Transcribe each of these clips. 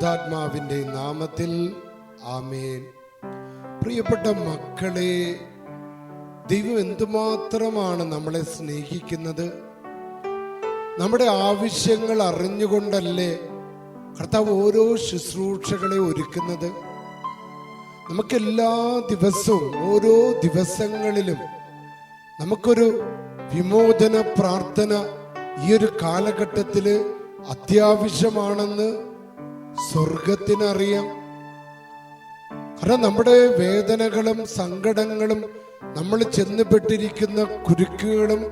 പരിശുദ്ധാത്മാവിന്റെ നാമത്തിൽ ആമേൻ. പ്രിയപ്പെട്ട മക്കളെ ദൈവം എന്തുമാത്രമാണ് നമ്മളെ സ്നേഹിക്കുന്നത്? നമ്മുടെ ആവശ്യങ്ങൾ അറിഞ്ഞുകൊണ്ടല്ലേ കർത്താവ് ഓരോ ശുശ്രൂഷകളെ ഒരുക്കുന്നത്? നമുക്കെല്ലാ ദിവസവും ഓരോ ദിവസങ്ങളിലും നമുക്കൊരു വിമോചന പ്രാർത്ഥന ഈ ഒരു കാലഘട്ടത്തിൽ അത്യാവശ്യമാണെന്ന് സ്വർഗത്തിനറിയാം. കാരണം നമ്മുടെ വേദനകളും സങ്കടങ്ങളും നമ്മൾ ചെന്നുപെട്ടിരിക്കുന്ന കുരുക്കുകളും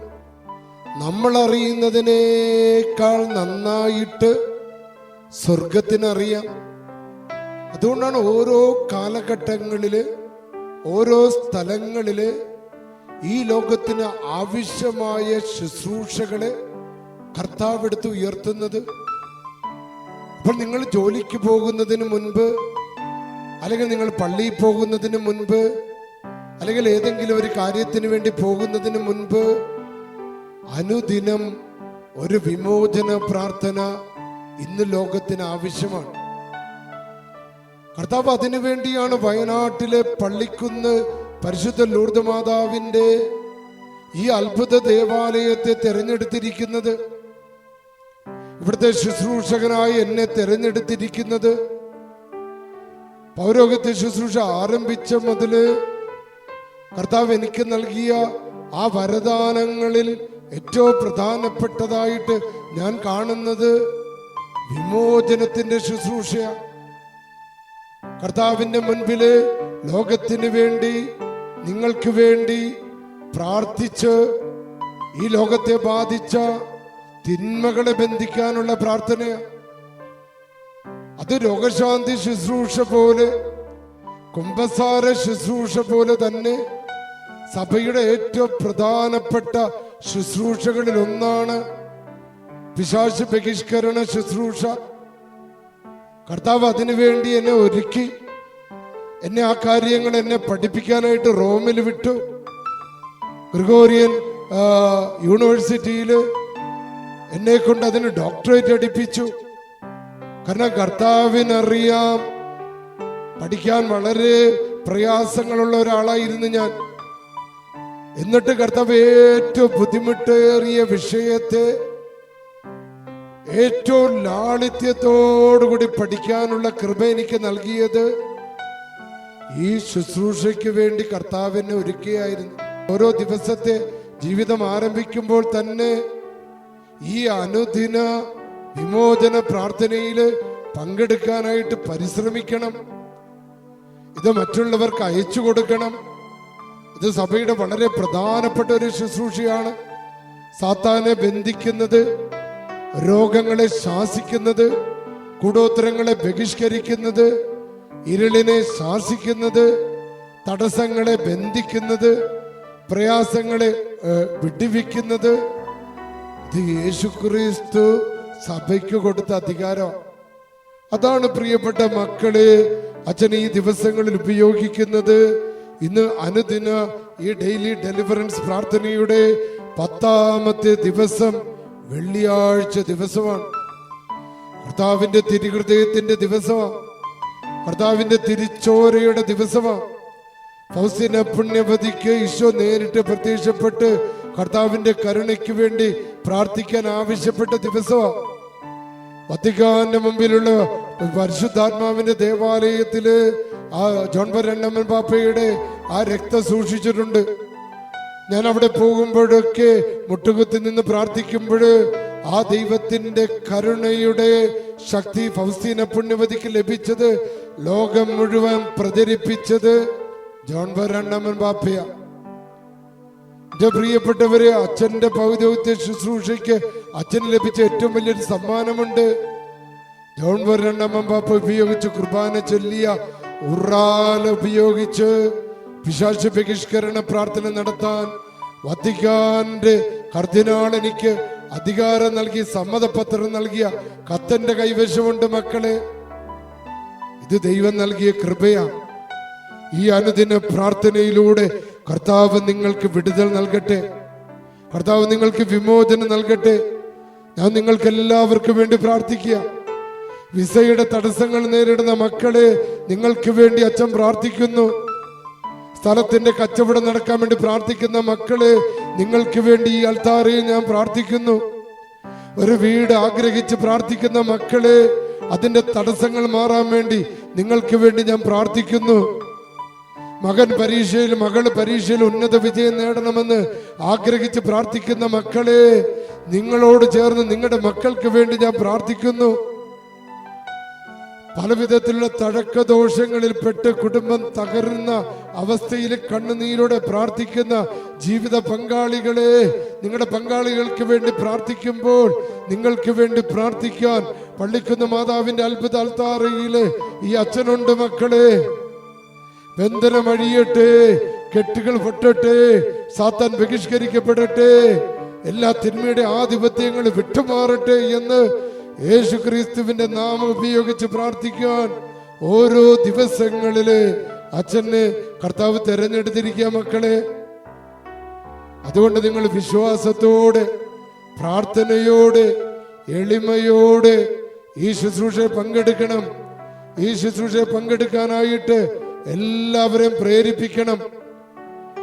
നമ്മൾ അറിയുന്നതിനേക്കാൾ നന്നായിട്ട് സ്വർഗത്തിനറിയാം. അതുകൊണ്ടാണ് ഓരോ കാലഘട്ടങ്ങളിൽ ഓരോ സ്ഥലങ്ങളിൽ ഈ ലോകത്തിന് ആവശ്യമായ ശുശ്രൂഷകളെ കർത്താവ് എടുത്ത് ഉയർത്തുന്നത്. അപ്പോൾ നിങ്ങൾ ജോലിക്ക് പോകുന്നതിന് മുൻപ് അല്ലെങ്കിൽ നിങ്ങൾ പള്ളിയിൽ പോകുന്നതിന് മുൻപ് അല്ലെങ്കിൽ ഏതെങ്കിലും ഒരു കാര്യത്തിന് വേണ്ടി പോകുന്നതിന് മുൻപ് അനുദിനം ഒരു വിമോചന പ്രാർത്ഥന ഇന്ന് ലോകത്തിന് ആവശ്യമാണ്. കർത്താവ് അതിനു വേണ്ടിയാണ് വയനാട്ടിലെ പള്ളിക്കുന്ന് പരിശുദ്ധ ലൂർദ് മാതാവിന്റെ ഈ അത്ഭുത ദേവാലയത്തെ തിരഞ്ഞെടുത്തിരിക്കുന്നത്. ഇവിടുത്തെ ശുശ്രൂഷകനായി എന്നെ തിരഞ്ഞെടുത്തിരിക്കുന്നത്. പൗരോഗത്തെ ശുശ്രൂഷ ആരംഭിച്ച മുതൽ കർത്താവ് എനിക്ക് നൽകിയ ആ വരദാനങ്ങളിൽ ഏറ്റവും പ്രധാനപ്പെട്ടതായിട്ട് ഞാൻ കാണുന്നത് വിമോചനത്തിന്റെ ശുശ്രൂഷ കർത്താവിന്റെ മുൻപിൽ ലോകത്തിന് വേണ്ടി നിങ്ങൾക്ക് വേണ്ടി പ്രാർത്ഥിച്ച് ഈ ലോകത്തെ ബാധിച്ച തിന്മകളെ ബന്ധിക്കാനുള്ള പ്രാർത്ഥനയാണ് അത് രോഗശാന്തി ശുശ്രൂഷ പോലെ കുംഭസാര ശുശ്രൂഷ പോലെ തന്നെ സഭയുടെ ഏറ്റവും പ്രധാനപ്പെട്ട ശുശ്രൂഷകളിൽ ഒന്നാണ് പിശാശ് ബഹിഷ്കരണ ശുശ്രൂഷ. കർത്താവ് അതിനു വേണ്ടി എന്നെ ഒരുക്കി എന്നെ ആ കാര്യങ്ങൾ എന്നെ പഠിപ്പിക്കാനായിട്ട് റോമിൽ വിട്ടു. ഗ്രിഗോറിയൻ യൂണിവേഴ്സിറ്റിയിൽ എന്നെ കൊണ്ട് അതിന് ഡോക്ടറേറ്റ് അടിപ്പിച്ചു കാരണം കർത്താവിനറിയാം. പഠിക്കാൻ വളരെ പ്രയാസങ്ങളുള്ള ഒരാളായിരുന്നു ഞാൻ. എന്നിട്ട് കർത്താവ് ഏറ്റവും ബുദ്ധിമുട്ടേറിയ വിഷയത്തെ ഏറ്റവും ലാളിത്യത്തോടുകൂടി പഠിക്കാനുള്ള കൃപ എനിക്ക് നൽകിയത് ഈ ശുശ്രൂഷയ്ക്ക് വേണ്ടി കർത്താവിനെ ഒരുക്കുകയായിരുന്നു. ഓരോ ദിവസത്തെ ജീവിതം ആരംഭിക്കുമ്പോൾ തന്നെ ഈ അനുദിന വിമോചന പ്രാർത്ഥനയിൽ പങ്കെടുക്കാനായിട്ട് പരിശ്രമിക്കണം. ഇത് മറ്റുള്ളവർക്ക് അയച്ചു കൊടുക്കണം. ഇത് സഭയുടെ വളരെ പ്രധാനപ്പെട്ട ഒരു ശുശ്രൂഷയാണ്. സാത്താനെ ബന്ധിക്കുന്നത് രോഗങ്ങളെ ശാസിക്കുന്നത് കൂടോത്തരങ്ങളെ ബഹിഷ്കരിക്കുന്നത് ഇരുളിനെ ശാസിക്കുന്നത് തടസ്സങ്ങളെ ബന്ധിക്കുന്നത് പ്രയാസങ്ങളെ വിടുവിക്കുന്നത് ഇത് യേശുക്രിസ്തു സഭയ്ക്ക് കൊടുത്ത അധികാരം. അതാണ് പ്രിയപ്പെട്ട മക്കളെ അച്ഛൻ ഈ ദിവസങ്ങളിൽ ഉപയോഗിക്കുന്നത്. ഇന്ന് അനുദിന ഈ ഡെയിലി ഡെലിവറൻസ് പ്രാർത്ഥനയുടെ പത്താമത്തെ ദിവസം വെള്ളിയാഴ്ച ദിവസമാണ്. കർത്താവിന്റെ തിരുഹൃദയത്തിന്റെ ദിവസമാണ്. കർത്താവിന്റെ തിരിച്ചോരയുടെ ദിവസമാണ്. ഫൗസിന പുണ്യവതിക്ക് ഈശോ നേരിട്ട് പ്രത്യക്ഷപ്പെട്ട് കർത്താവിന്റെ കരുണയ്ക്ക് വേണ്ടി പ്രാർത്ഥിക്കാൻ ആവശ്യപ്പെട്ട ദിവസമാണ് വത്തിക്കാന്റെ മുമ്പിലുള്ള പരിശുദ്ധാത്മാവിന്റെ ദേവാലയത്തിൽ ആ ജോൺ രണ്ടമ്മൻ പാപ്പയുടെ ആ രക്തം സൂക്ഷിച്ചിട്ടുണ്ട്. ഞാൻ അവിടെ പോകുമ്പോഴൊക്കെ മുട്ടുകുത്തി നിന്ന് പ്രാർത്ഥിക്കുമ്പോൾ ആ ദൈവത്തിന്റെ കരുണയുടെ ശക്തി ഫൗസ്തീന പുണ്യവതിക്ക് ലഭിച്ചത് ലോകം മുഴുവൻ പ്രചരിപ്പിച്ചത് ജോൺ രണ്ടമ്മൻ പാപ്പയ. എന്റെ പ്രിയപ്പെട്ടവര് അച്ഛന്റെ പൗരോഹിത്യ ശുശ്രൂഷയ്ക്ക് അച്ഛന് ലഭിച്ച ഏറ്റവും വലിയൊരു സമ്മാനമുണ്ട്. ജോൺ ഉപയോഗിച്ച് കുർബാന ചൊല്ലിയ ഉറാല ഉപയോഗിച്ച് പിശാച ബഹിഷ്കരണ പ്രാർത്ഥന നടത്താൻ വത്തിക്കാന്റെ കർദിനാൾ എനിക്ക് അധികാരം നൽകി സമ്മതപത്രം നൽകിയ കത്തന്റെ കൈവശമുണ്ട് മക്കളെ. ഇത് ദൈവം നൽകിയ കൃപയാണ്. ഈ അനുദിന പ്രാർത്ഥനയിലൂടെ കർത്താവ് നിങ്ങൾക്ക് വിടുതൽ നൽകട്ടെ. കർത്താവ് നിങ്ങൾക്ക് വിമോചനം നൽകട്ടെ. ഞാൻ നിങ്ങൾക്ക് എല്ലാവർക്കും വേണ്ടി പ്രാർത്ഥിക്കുക. വിസയുടെ തടസ്സങ്ങൾ നേരിടുന്ന മക്കളെ നിങ്ങൾക്ക് വേണ്ടി അച്ഛൻ പ്രാർത്ഥിക്കുന്നു. സ്ഥലത്തിന്റെ കച്ചവടം നടക്കാൻ വേണ്ടി പ്രാർത്ഥിക്കുന്ന മക്കളെ നിങ്ങൾക്ക് വേണ്ടി ഈ അൽത്താറയിൽ ഞാൻ പ്രാർത്ഥിക്കുന്നു. ഒരു വീട് ആഗ്രഹിച്ച് പ്രാർത്ഥിക്കുന്ന മക്കളെ അതിന്റെ തടസ്സങ്ങൾ മാറാൻ വേണ്ടി നിങ്ങൾക്ക് വേണ്ടി ഞാൻ പ്രാർത്ഥിക്കുന്നു. മകൻ പരീക്ഷയിൽ മകൾ പരീക്ഷയിൽ ഉന്നത വിജയം നേടണമെന്ന് ആഗ്രഹിച്ച് പ്രാർത്ഥിക്കുന്ന മക്കളെ നിങ്ങളോട് ചേർന്ന് നിങ്ങളുടെ മക്കൾക്ക് വേണ്ടി ഞാൻ പ്രാർത്ഥിക്കുന്നു. പലവിധത്തിലുള്ള തഴക്കദോഷങ്ങളിൽ പെട്ട് കുടുംബം തകരുന്ന അവസ്ഥയിൽ കണ്ണുനീരോടെ പ്രാർത്ഥിക്കുന്ന ജീവിത പങ്കാളികളെ നിങ്ങളുടെ പങ്കാളികൾക്ക് വേണ്ടി പ്രാർത്ഥിക്കുമ്പോൾ നിങ്ങൾക്ക് വേണ്ടി പ്രാർത്ഥിക്കാൻ പള്ളിക്കുന്ന മാതാവിന്റെ അത്ഭുത അൽത്താറയിലെ ഈ അച്ഛനുണ്ട് മക്കളെ. ബന്ധനം അഴിയട്ടെ കെട്ടുകൾ പൊട്ടട്ടെ സാത്താൻ ബഹിഷ്കരിക്കപ്പെടട്ടെ എല്ലാ തിന്മയുടെ ആധിപത്യങ്ങൾ വിട്ടുമാറട്ടെ എന്ന് യേശു ക്രിസ്തുവിന്റെ നാമം ഉപയോഗിച്ച് പ്രാർത്ഥിക്കാൻ ഓരോ ദിവസങ്ങളിൽ അച്ഛന് കർത്താവ് തെരഞ്ഞെടുത്തിരിക്കുക മക്കളെ. അതുകൊണ്ട് നിങ്ങൾ വിശ്വാസത്തോടെ പ്രാർത്ഥനയോടെ എളിമയോടെ ഈ ശുശ്രൂഷയെ പങ്കെടുക്കണം. ഈ ശുശ്രൂഷയെ പങ്കെടുക്കാനായിട്ട് എല്ലാവരെയും പ്രേരിപ്പിക്കണം.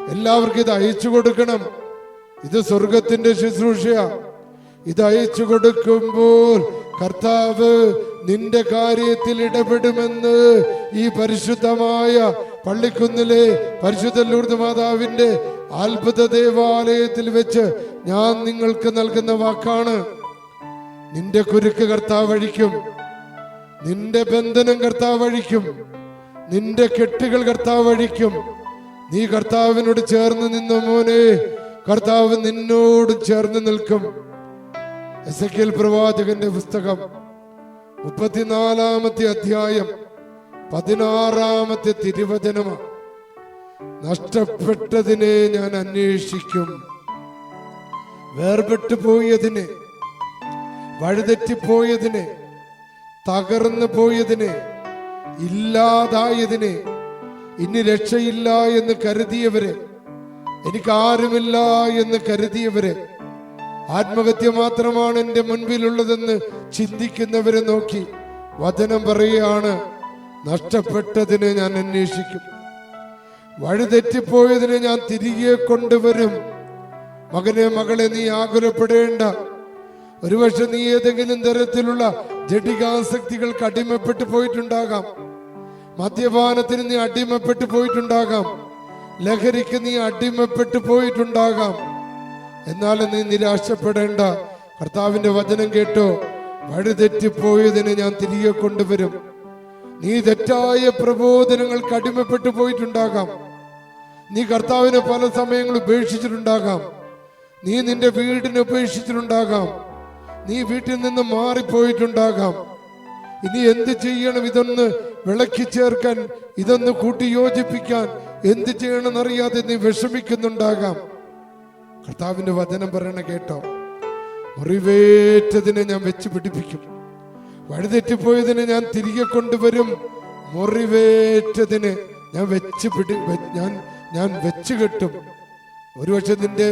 എല്ലാവർക്കും ഇത് അയച്ചു കൊടുക്കണം. ഇത് സ്വർഗത്തിന്റെ ശുശ്രൂഷയാ. ഇത് അയച്ചു കൊടുക്കുമ്പോൾ കർത്താവ് നിന്റെ കാര്യത്തിൽ ഇടപെടുമെന്ന് ഈ പരിശുദ്ധമായ പള്ളിക്കുന്നിലെ പരിശുദ്ധ ലൂർദ് മാതാവിന്റെ അത്ഭുത ദേവാലയത്തിൽ വെച്ച് ഞാൻ നിങ്ങൾക്ക് നൽകുന്ന വാക്കാണ്. നിന്റെ കുരുക്ക് കർത്താവ് അഴിക്കും. നിന്റെ ബന്ധനം കർത്താവ് അഴിക്കും. നിന്റെ കെട്ടുകൾ കർത്താവ് വഴിക്കും നീ കർത്താവിനോട് ചേർന്ന് നിന്ന മോനെ. കർത്താവ് നിന്നോട് ചേർന്ന് നിൽക്കും. എസക്കിയൽ പ്രവാചകന്റെ പുസ്തകം മുപ്പത്തിനാലാമത്തെ അധ്യായം പതിനാറാമത്തെ തിരുവചനമാണ് നഷ്ടപ്പെട്ടതിനെ ഞാൻ അന്വേഷിക്കും. വേർപെട്ടു പോയതിനെ വഴിതെറ്റിപ്പോയതിനെ തകർന്നു പോയതിനെ ഇല്ലാതായതിനെ ഇനി രക്ഷയില്ല എന്ന് കരുതിയവരെ എനിക്ക് ആരുമില്ല എന്ന് കരുതിയവരെ ആത്മഹത്യ മാത്രമാണ് എന്റെ മുൻപിലുള്ളതെന്ന് ചിന്തിക്കുന്നവരെ നോക്കി വചനം പറയുകയാണ് നഷ്ടപ്പെട്ടതിനെ ഞാൻ അന്വേഷിക്കും. വഴിതെറ്റിപ്പോയതിനെ ഞാൻ തിരികെ കൊണ്ടുവരും. മകനെ മകളെ നീ ആകുലപ്പെടേണ്ട. ഒരുപക്ഷെ നീ ഏതെങ്കിലും തരത്തിലുള്ള ജഡികാസക്തികൾക്ക് അടിമപ്പെട്ടു പോയിട്ടുണ്ടാകാം. മദ്യപാനത്തിന് നീ അടിമപ്പെട്ടു പോയിട്ടുണ്ടാകാം. ലഹരിക്ക് നീ അടിമപ്പെട്ടു പോയിട്ടുണ്ടാകാം. എന്നാലും നീ നിരാശപ്പെടേണ്ട. കർത്താവിന്റെ വചനം കേട്ടോ. വഴിതെറ്റിപ്പോയതിനെ ഞാൻ തിരികെ കൊണ്ടുവരും. നീ തെറ്റായ പ്രബോധനങ്ങൾക്ക് അടിമപ്പെട്ടു പോയിട്ടുണ്ടാകാം. നീ കർത്താവിനെ പല സമയങ്ങളും ഉപേക്ഷിച്ചിട്ടുണ്ടാകാം. നീ നിന്റെ വീടിനെ ഉപേക്ഷിച്ചിട്ടുണ്ടാകാം. നീ വീട്ടിൽ നിന്ന് മാറിപ്പോയിട്ടുണ്ടാകാം. ഇനി എന്ത് ചെയ്യണം? ഇതൊന്ന് വിളക്കി ചേർക്കാൻ ഇതൊന്ന് കൂട്ടി യോജിപ്പിക്കാൻ എന്ത് ചെയ്യണമെന്ന് അറിയാതെ നീ വിഷമിക്കുന്നുണ്ടാകാം. കർത്താവിന്റെ വചനം പറയണ കേട്ടോ മുറിവേറ്റതിനെ ഞാൻ വെച്ച് പിടിപ്പിക്കും. വഴിതെറ്റിപ്പോയതിനെ ഞാൻ തിരികെ കൊണ്ടുവരും. മുറിവേറ്റതിന് ഞാൻ വെച്ച് പിടി ഞാൻ ഞാൻ വെച്ച് കെട്ടും. ഒരുപക്ഷെ നിന്റെ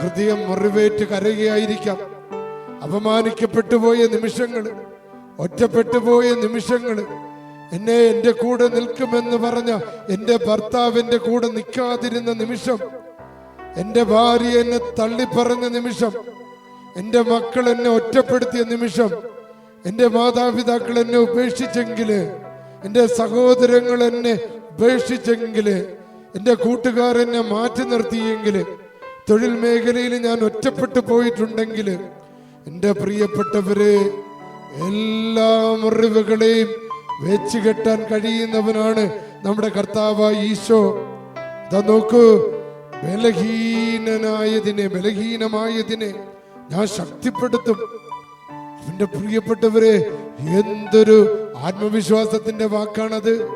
ഹൃദയം മുറിവേറ്റ് കരയുകയായിരിക്കാം. അപമാനിക്കപ്പെട്ടു പോയ നിമിഷങ്ങൾ ഒറ്റപ്പെട്ടു പോയ നിമിഷങ്ങൾ എന്നെ എന്റെ കൂടെ നിൽക്കുമെന്ന് പറഞ്ഞ എന്റെ ഭർത്താവിന്റെ കൂടെ നിൽക്കാതിരുന്ന നിമിഷം എന്റെ ഭാര്യ എന്നെ തള്ളിപ്പറഞ്ഞ നിമിഷം എന്റെ മക്കൾ എന്നെ ഒറ്റപ്പെടുത്തിയ നിമിഷം എന്റെ മാതാപിതാക്കൾ എന്നെ ഉപേക്ഷിച്ചെങ്കിൽ എന്റെ സഹോദരങ്ങൾ എന്നെ ഉപേക്ഷിച്ചെങ്കിൽ എന്റെ കൂട്ടുകാർ എന്നെ മാറ്റി നിർത്തിയെങ്കിൽ തൊഴിൽ മേഖലയിൽ ഞാൻ ഒറ്റപ്പെട്ടു പോയിട്ടുണ്ടെങ്കിൽ എന്റെ പ്രിയപ്പെട്ടവരെ എല്ലാ മുറിവുകളെയും വെച്ച് കെട്ടാൻ കഴിയുന്നവനാണ് നമ്മുടെ കർത്താവ് ഈശോ. ഇതാ നോക്കൂ ബലഹീനനായതിനെ ബലഹീനമായതിനെ ഞാൻ ശക്തിപ്പെടുത്തും. അവന്റെ പ്രിയപ്പെട്ടവരെ എന്തൊരു ആത്മവിശ്വാസത്തിന്റെ വാക്കാണത്?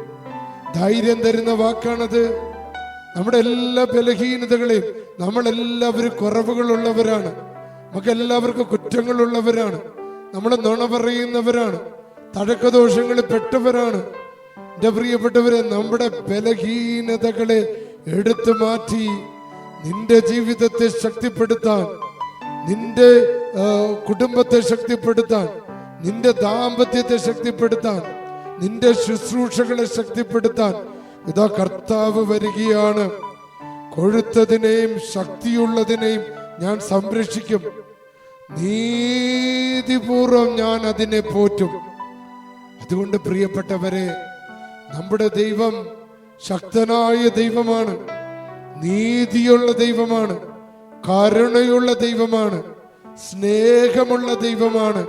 ധൈര്യം തരുന്ന വാക്കാണത്? നമ്മുടെ എല്ലാ ബലഹീനതകളെയും നമ്മളെല്ലാവരും കുറവുകളുള്ളവരാണ്. നമുക്ക് എല്ലാവർക്കും കുറ്റങ്ങളുള്ളവരാണ്. നമ്മൾ നുണ പറയുന്നവരാണ്. തഴക്കദോഷങ്ങളിൽ പെട്ടവരാണ്. എന്റെ പ്രിയപ്പെട്ടവരെ നമ്മുടെ ബലഹീനതകളെ എടുത്തു മാറ്റി നിന്റെ ജീവിതത്തെ ശക്തിപ്പെടുത്താൻ നിന്റെ കുടുംബത്തെ ശക്തിപ്പെടുത്താൻ നിന്റെ ദാമ്പത്യത്തെ ശക്തിപ്പെടുത്താൻ നിന്റെ ശുശ്രൂഷകളെ ശക്തിപ്പെടുത്താൻ ഇതാ കർത്താവ് വരികയാണ്. കൊഴുത്തതിനെയും ശക്തിയുള്ളതിനെയും ഞാൻ സംരക്ഷിക്കും. നീതിപൂർവം ഞാൻ അതിനെ പോറ്റും. അതുകൊണ്ട് പ്രിയപ്പെട്ടവരെ നമ്മുടെ ദൈവം ശക്തനായ ദൈവമാണ് നീതിയുള്ള ദൈവമാണ് കരുണയുള്ള ദൈവമാണ് സ്നേഹമുള്ള ദൈവമാണ്.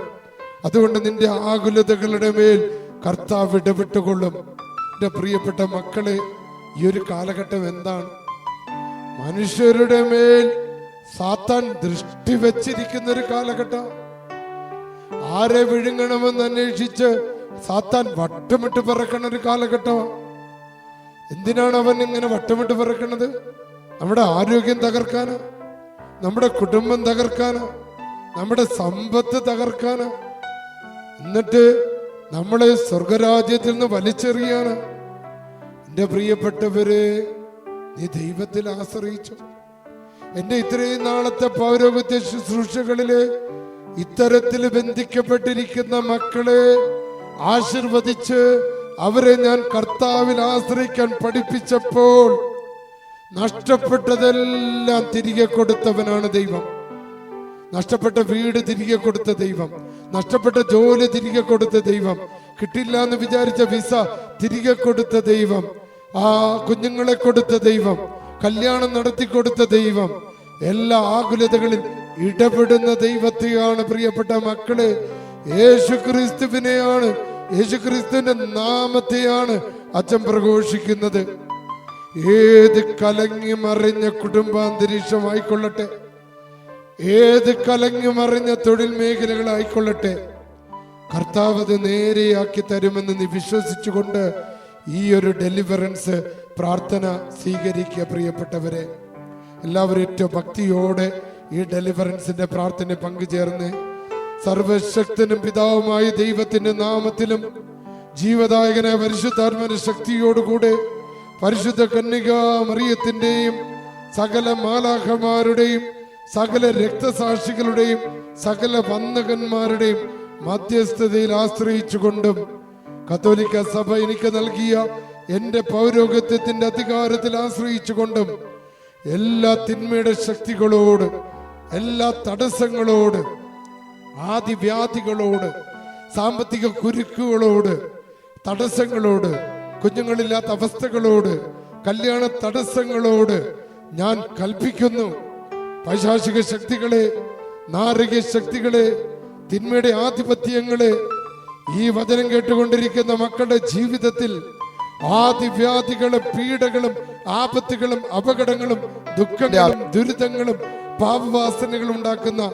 അതുകൊണ്ട് നിന്റെ ആകുലതകളുടെ മേൽ കർത്താവ് ഇടപെട്ടുകൊള്ളും. എന്റെ പ്രിയപ്പെട്ട മക്കളെ ഈ ഒരു കാലഘട്ടം എന്താണ്? മനുഷ്യരുടെ മേൽ സാത്താൻ ദൃഷ്ടി വെച്ചിരിക്കുന്ന ഒരു കാലഘട്ടം. ആരെ വിഴുങ്ങണമെന്ന് അന്വേഷിച്ച് സാത്താൻ വട്ടമിട്ട് പറക്കണ ഒരു കാലഘട്ടമാണ് എന്തിനാണ് അവൻ ഇങ്ങനെ വട്ടമിട്ട് പറക്കണത്? നമ്മുടെ ആരോഗ്യം തകർക്കാനോ നമ്മുടെ കുടുംബം തകർക്കാനോ നമ്മുടെ സമ്പത്ത് തകർക്കാനോ. എന്നിട്ട് നമ്മളെ സ്വർഗരാജ്യത്തിൽ നിന്ന് വലിച്ചെറിയാണ്. എന്റെ പ്രിയപ്പെട്ടവര് നീ ദൈവത്തിൽ ആശ്രയിച്ചു. എന്റെ ഇത്രയും നാളത്തെ പൗരോഗത്യ ശുശ്രൂഷകളിലെ ഇത്തരത്തിൽ ബന്ധിക്കപ്പെട്ടിരിക്കുന്ന മക്കളെ ആശീർവദിച്ച് അവരെ ഞാൻ കർത്താവിൽ ആശ്രയിക്കാൻ പഠിപ്പിച്ചപ്പോൾ നഷ്ടപ്പെട്ടതെല്ലാം തിരികെ കൊടുത്തവനാണ് ദൈവം. നഷ്ടപ്പെട്ട വീട് തിരികെ കൊടുത്ത ദൈവം. നഷ്ടപ്പെട്ട ജോലി തിരികെ കൊടുത്ത ദൈവം. കിട്ടില്ല എന്ന് വിചാരിച്ച വിസ തിരികെ കൊടുത്ത ദൈവം. ആ കുഞ്ഞുങ്ങളെ കൊടുത്ത ദൈവം. കല്യാണം നടത്തി കൊടുത്ത ദൈവം. എല്ലാ ആകുലതകളിൽ ഇടപെടുന്ന ദൈവത്തെയാണ് പ്രിയപ്പെട്ട മക്കളെ. യേശു ക്രിസ്തുവിനെയാണ് യേശു ക്രിസ്തുവിന്റെ നാമത്തെയാണ് അച്ഛൻ പ്രഘോഷിക്കുന്നത്. ഏത് കലങ്ങി മറിഞ്ഞ കുടുംബാന്തരീക്ഷമായിക്കൊള്ളട്ടെ ഏത് കലങ്ങി മറിഞ്ഞ തൊഴിൽ മേഖലകളായിക്കൊള്ളട്ടെ കർത്താവ് അത് നേരെയാക്കി തരുമെന്ന് നീ വിശ്വസിച്ചുകൊണ്ട് ഈ ഒരു ഡെലിവറൻസ് പ്രാർത്ഥന സ്വീകരിക്കുക പ്രിയപ്പെട്ടവരെ. എല്ലാവരും ഏറ്റവും ഭക്തിയോടെ ഈ ഡെലിവറൻസിന്റെ പ്രാർത്ഥന പങ്കുചേർന്ന് സർവശക്തനും പിതാവുമായ ദൈവത്തിന്റെ നാമത്തിലും ജീവദായകനെ പരിശുദ്ധാത്മന ശക്തിയോടുകൂടെ പരിശുദ്ധ കന്യക മറിയത്തിന്റെയും സകല മാലാഖമാരുടെയും സകല രക്തസാക്ഷികളുടെയും സകല വന്ദകന്മാരുടെയും മധ്യസ്ഥതയിൽ ആശ്രയിച്ചുകൊണ്ടും കത്തോലിക്ക സഭ എനിക്ക് നൽകിയ എന്റെ പൗരോഗത്യത്തിന്റെ അധികാരത്തിൽ ആശ്രയിച്ചുകൊണ്ടും എല്ലാ തിന്മയുടെ ശക്തികളോട് എല്ലാ തടസ്സങ്ങളോട് ആദിവ്യാധികളോട് സാമ്പത്തിക കുരുക്കുകളോട് തടസ്സങ്ങളോട് കുഞ്ഞുങ്ങളില്ലാത്ത അവസ്ഥകളോട് കല്യാണ തടസ്സങ്ങളോട് ഞാൻ കൽപ്പിക്കുന്നു. പൈശാചിക ശക്തികളെ നാരക ശക്തികളെ തിന്മയുടെ ആധിപത്യങ്ങളെ ഈ വചനം കേട്ടുകൊണ്ടിരിക്കുന്ന മക്കളുടെ ജീവിതത്തിൽ ആദിവ്യാധികളും പീഡകളും ആപത്തുകളും അപകടങ്ങളും ദുഃഖങ്ങളും ദുരിതങ്ങളും പാപവാസനകളും ഉണ്ടാക്കുന്ന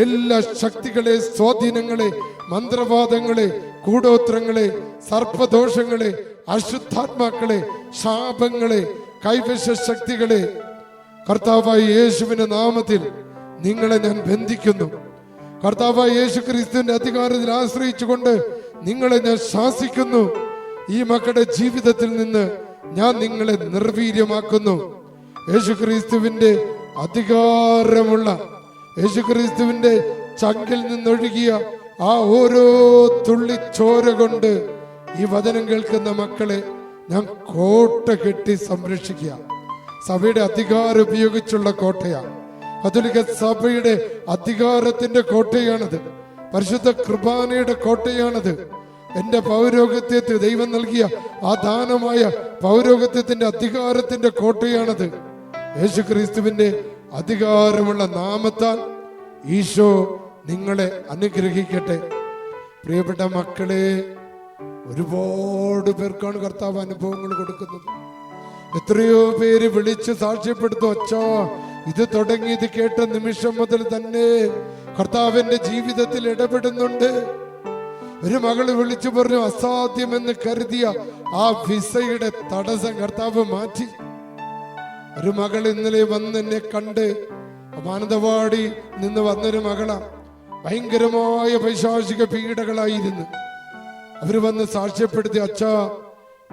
എല്ലാ ശക്തികളെ സ്വാധീനങ്ങളെ മന്ത്രവാദങ്ങളെ കൂടോത്രങ്ങളെ സർപ്പദോഷങ്ങളെ അശുദ്ധാത്മാക്കളെ ശാപങ്ങളെ കൈവശ ശക്തികളെ കർത്താവായ യേശുവിന്റെ നാമത്തിൽ നിങ്ങളെ ഞാൻ ബന്ധിക്കുന്നു. കർത്താവായ യേശു ക്രിസ്തുവിന്റെ അധികാരത്തിൽ ആശ്രയിച്ചുകൊണ്ട് നിങ്ങളെ ഞാൻ ശാസിക്കുന്നു. ഈ മക്കളുടെ ജീവിതത്തിൽ നിന്ന് ഞാൻ നിങ്ങളെ നിർവീര്യമാക്കുന്നു. യേശു ക്രിസ്തുവിന്റെ അധികാരമുള്ള യേശു ക്രിസ്തുവിന്റെ ചങ്കിൽ നിന്നൊഴുകിയ ആ ഓരോ തുള്ളി ചോര കൊണ്ട് ഈ വചനം കേൾക്കുന്ന മക്കളെ ഞാൻ കോട്ട കെട്ടി സംരക്ഷിക്കുക. സഭയുടെ അധികാരം ഉപയോഗിച്ചുള്ള കോട്ടയാണ് കത്തോലിക്ക സഭയുടെ അധികാരത്തിന്റെ കോട്ടയാണത്. പരിശുദ്ധ കൃപാനയുടെ കോട്ടയാണത്. എന്റെ പൗരോഗത്യത്തെ ദൈവം നൽകിയ ആ ദാനമായ പൗരോഗത്യത്തിന്റെ അധികാരത്തിന്റെ കോട്ടയാണത്. യേശു ക്രിസ്തുവിന്റെ അധികാരമുള്ള നാമത്താൽ ഈശോ നിങ്ങളെ അനുഗ്രഹിക്കട്ടെ. പ്രിയപ്പെട്ട മക്കളെ ഒരുപാട് പേർക്കാണ് കർത്താവ് അനുഭവങ്ങൾ കൊടുക്കുന്നത്. എത്രയോ പേര് വിളിച്ച് സാക്ഷ്യപ്പെടുത്തു അച്ഛാ ഇത് തുടങ്ങി ഇത് കേട്ട നിമിഷം മുതൽ തന്നെ കർത്താവിന്റെ ജീവിതത്തിൽ ഇടപെടുന്നുണ്ട്. ഒരു മകൾ വിളിച്ചു പറഞ്ഞു അസാധ്യമെന്ന് കരുതിയ ആ വിസയുടെ തടസ്സം കർത്താവ് മാറ്റി. ഒരു മകൾ ഇന്നലെ വന്ന് എന്നെ കണ്ട് മാനന്തവാടി നിന്ന് വന്നൊരു മകളാ. ഭയങ്കരമായ പൈശാചിക പീഡകളായിരുന്നു. അവർ വന്ന് സാക്ഷ്യപ്പെടുത്തി അച്ഛാ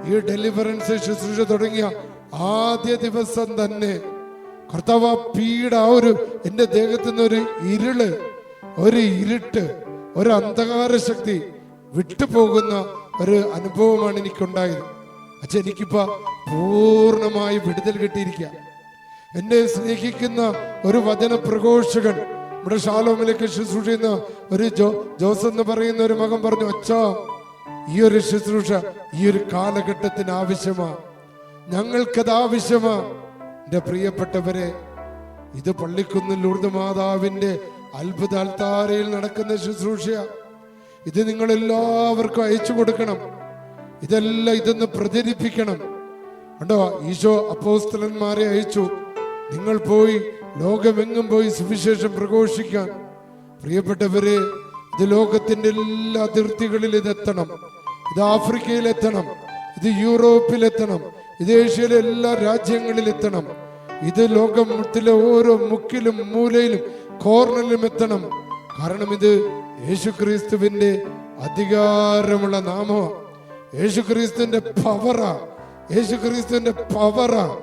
ഈ ഡെലിവറൻസ് ശുശ്രൂഷ തുടങ്ങിയ ആദ്യ ദിവസം തന്നെ കർത്താവ് ആ പീഡ ആ ഒരു എന്റെ ദേഹത്തു നിന്ന് ഒരു ഇരുൾ ഒരു ഇരുട്ട് ഒരു അന്ധകാര ശക്തി വിട്ടുപോകുന്ന ഒരു അനുഭവമാണ് എനിക്കുണ്ടായത്. അച്ഛൻ എനിക്കിപ്പോ പൂർണമായി വിടുതൽ കിട്ടിയിരിക്കുക എന്നെ സ്നേഹിക്കുന്ന ഒരു വചന പ്രഘോഷകൻ ഇവിടെ ഷാലോമിലേക്ക് ശുശ്രൂഷ ഒരു ജോ ജോസ് എന്ന് പറയുന്ന ഒരു മകൻ പറഞ്ഞു അച്ഛാ ഈ ഒരു ശുശ്രൂഷ ഈ ഒരു കാലഘട്ടത്തിന് ആവശ്യമാ. ഞങ്ങൾക്കത് ആവശ്യമാ. എന്റെ പ്രിയപ്പെട്ടവരെ ഇത് പള്ളിക്കുന്നിൽ ലൂർദ് മാതാവിന്റെ അത്ഭുത നടക്കുന്ന ശുശ്രൂഷയാ. ഇത് നിങ്ങൾ എല്ലാവർക്കും അയച്ചു കൊടുക്കണം. ഇതെല്ലാം ഇതൊന്ന് പ്രചരിപ്പിക്കണം. ഉണ്ടോ ഈശോ അപ്പോസ്തലന്മാരെ അയച്ചു. നിങ്ങൾ പോയി ലോകമെങ്ങും പോയി സുവിശേഷം പ്രഘോഷിക്കാൻ. പ്രിയപ്പെട്ടവരെ ഇത് ലോകത്തിന്റെ എല്ലാ അതിർത്തികളിൽ ഇതെത്തണം. ഇത് ആഫ്രിക്കയിലെത്തണം. ഇത് യൂറോപ്പിലെത്തണം. ഇത് ഏഷ്യയിലെ എല്ലാ രാജ്യങ്ങളിൽ എത്തണം ഇത് ലോകത്തിലെ ഓരോ മുക്കിലും മൂലയിലും കോർണറിലും എത്തണം. കാരണം ഇത് യേശുക്രിസ്തുവിന്റെ അധികാരമുള്ള നാമമാണ്. യേശുക്രിസ്തുവിന്റെ പവറാ യേശുക്രിസ്തുവിന്റെ പവറാ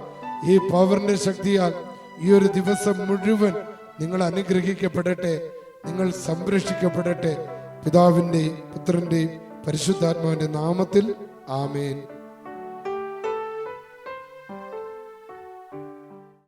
ഈ പവറിന്റെ ശക്തിയാൽ ഈ ഒരു ദിവസം മുഴുവൻ നിങ്ങൾ അനുഗ്രഹിക്കപ്പെടട്ടെ. നിങ്ങൾ സംരക്ഷിക്കപ്പെടട്ടെ. പിതാവിന്റെയും പുത്രന്റെയും പരിശുദ്ധാത്മാവിന്റെ നാമത്തിൽ ആമേൻ.